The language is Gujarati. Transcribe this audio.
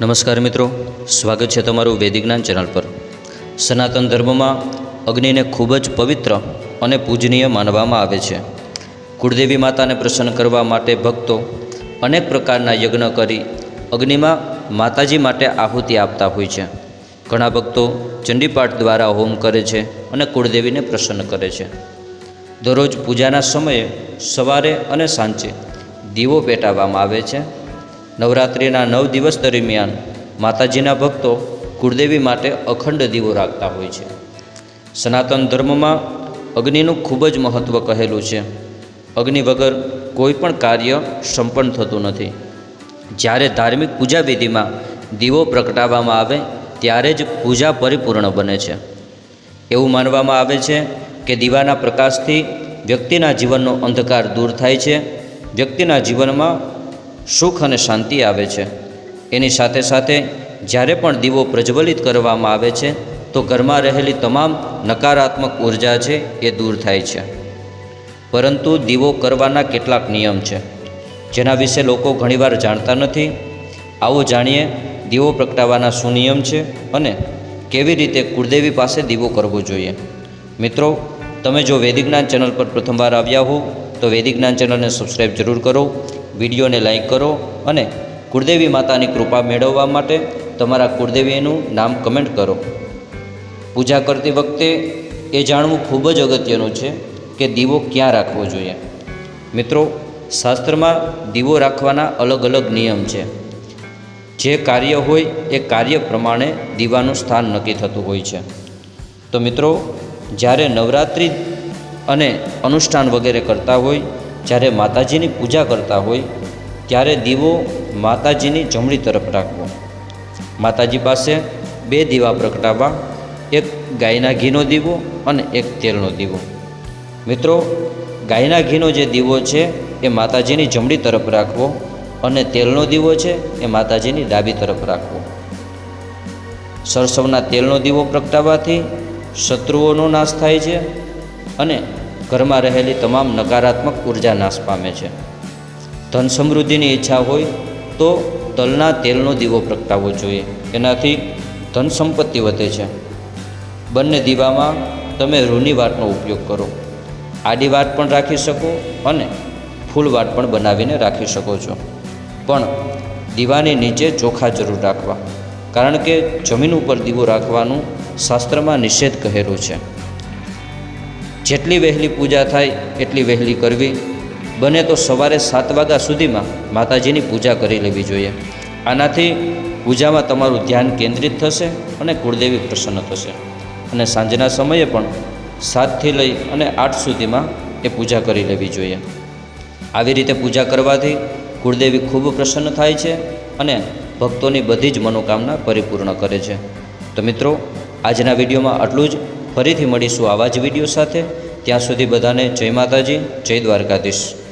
નમસ્કાર મિત્રો, સ્વાગત છે તમારું વૈદિક જ્ઞાન ચેનલ પર. સનાતન ધર્મમાં અગ્નિને ખૂબ જ પવિત્ર અને પૂજનીય માનવામાં આવે છે. કુળદેવી માતાને પ્રસન્ન કરવા માટે ભક્તો અનેક પ્રકારના યજ્ઞ કરી અગ્નિમાં માતાજી માટે આહુતિ આપતા હોય છે. ઘણા ભક્તો ચંડીપાઠ દ્વારા હોમ કરે છે અને કુળદેવીને પ્રસન્ન કરે છે. દરરોજ પૂજાના સમયે સવારે અને સાંજે દીવો પેટાવવામાં આવે છે નવરાત્રિના નવ દિવસ દરમિયાન માતાજીના ભક્તો કુળદેવી માટે અખંડ દીવો રાખતા હોય છે. સનાતન ધર્મમાં અગ્નિનું ખૂબ જ મહત્ત્વ કહેલું છે. અગ્નિ વગર કોઈ પણ કાર્ય સંપન્ન થતું નથી. જ્યારે ધાર્મિક પૂજાવિધિમાં દીવો પ્રગટાવવામાં આવે, ત્યારે જ પૂજા પરિપૂર્ણ બને છે. એવું માનવામાં આવે છે કે દીવાના પ્રકાશથી વ્યક્તિના જીવનનો અંધકાર દૂર થાય છે. વ્યક્તિના જીવનમાં સુખ અને શાંતિ આવે છે. એની સાથે સાથે જ્યારે પણ દીવો પ્રજ્વલિત કરવામાં આવે છે, તો ઘરમાં રહેલી તમામ નકારાત્મક ઊર્જા છે એ દૂર થાય છે. પરંતુ દીવો કરવાના કેટલાક નિયમ છે, જેના વિશે લોકો ઘણીવાર જાણતા નથી. આવો જાણીએ દીવો પ્રગટાવવાના શું નિયમ છે અને કેવી રીતે કુળદેવી પાસે દીવો કરવો જોઈએ. મિત્રો, તમે જો વૈદિક જ્ઞાન ચેનલ પર પ્રથમવાર આવ્યા હો, તો વૈદિક જ્ઞાન ચેનલને સબસ્ક્રાઈબ જરૂર કરો. વિડીયોને લાઈક કરો અને કુળદેવી માતાની કૃપા મેળવવા માટે તમારા કુળદેવીનું નામ કમેન્ટ કરો. પૂજા કરતી વખતે એ જાણવું ખૂબ જ અગત્યનું છે કે દીવો ક્યાં રાખવો જોઈએ. મિત્રો, શાસ્ત્રમાં દીવો રાખવાના અલગ અલગ નિયમ છે. જે કાર્ય હોય એ કાર્ય પ્રમાણે દીવાનું સ્થાન નક્કી થતું હોય છે. તો મિત્રો, જ્યારે નવરાત્રિ અને અનુષ્ઠાન વગેરે કરતા હોય જ્યારે માતાજીની પૂજા કરતા હોય, ત્યારે દીવો માતાજીની જમણી તરફ રાખવો. માતાજી પાસે બે દીવા પ્રગટાવવા, એક ગાયના ઘીનો દીવો અને એક તેલનો દીવો. મિત્રો, ગાયના ઘીનો જે દીવો છે, એ માતાજીની જમણી તરફ રાખવો અને તેલનો દીવો છે, એ માતાજીની ડાબી તરફ રાખવો. સરસવના તેલનો દીવો પ્રગટાવવાથી શત્રુઓનો નાશ થાય છે અને ઘરમાં રહેલી તમામ નકારાત્મક ઊર્જા નાશ પામે છે. ધન સમૃદ્ધિની ઈચ્છા હોય તો તલના તેલનો દીવો પ્રગટાવવો જોઈએ. એનાથી ધન સંપત્તિ વધે છે. બંને દીવામાં તમે રૂની વાટનો ઉપયોગ કરો. આડી વાટ પણ રાખી શકો અને ફૂલ વાટ પણ બનાવીને રાખી શકો છો. પણ દીવાની નીચે ચોખા જરૂર રાખવા. કારણ કે જમીન ઉપર દીવો રાખવાનું શાસ્ત્રમાં નિષેધ કહેલું છે. જેટલી વહેલી પૂજા થાય એટલી વહેલી કરવી. બને તો સવારે સાત વાગ્યા સુધીમાં માતાજીની પૂજા કરી લેવી જોઈએ. આનાથી પૂજામાં તમારું ધ્યાન કેન્દ્રિત થશે અને કુળદેવી પ્રસન્ન થશે. અને સાંજના સમયે પણ સાતથી લઈ અને આઠ સુધીમાં એ પૂજા કરી લેવી જોઈએ. આવી રીતે પૂજા કરવાથી કુળદેવી ખૂબ પ્રસન્ન થાય છે અને ભક્તોની બધી જ મનોકામના પરિપૂર્ણ કરે છે. તો મિત્રો, આજના વિડીયોમાં આટલું જ. ફરીથી મળીશું આવા જ વીડિયો સાથે. ત્યાં સુધી બધાને જય માતાજી જય દ્વારકાધીશ.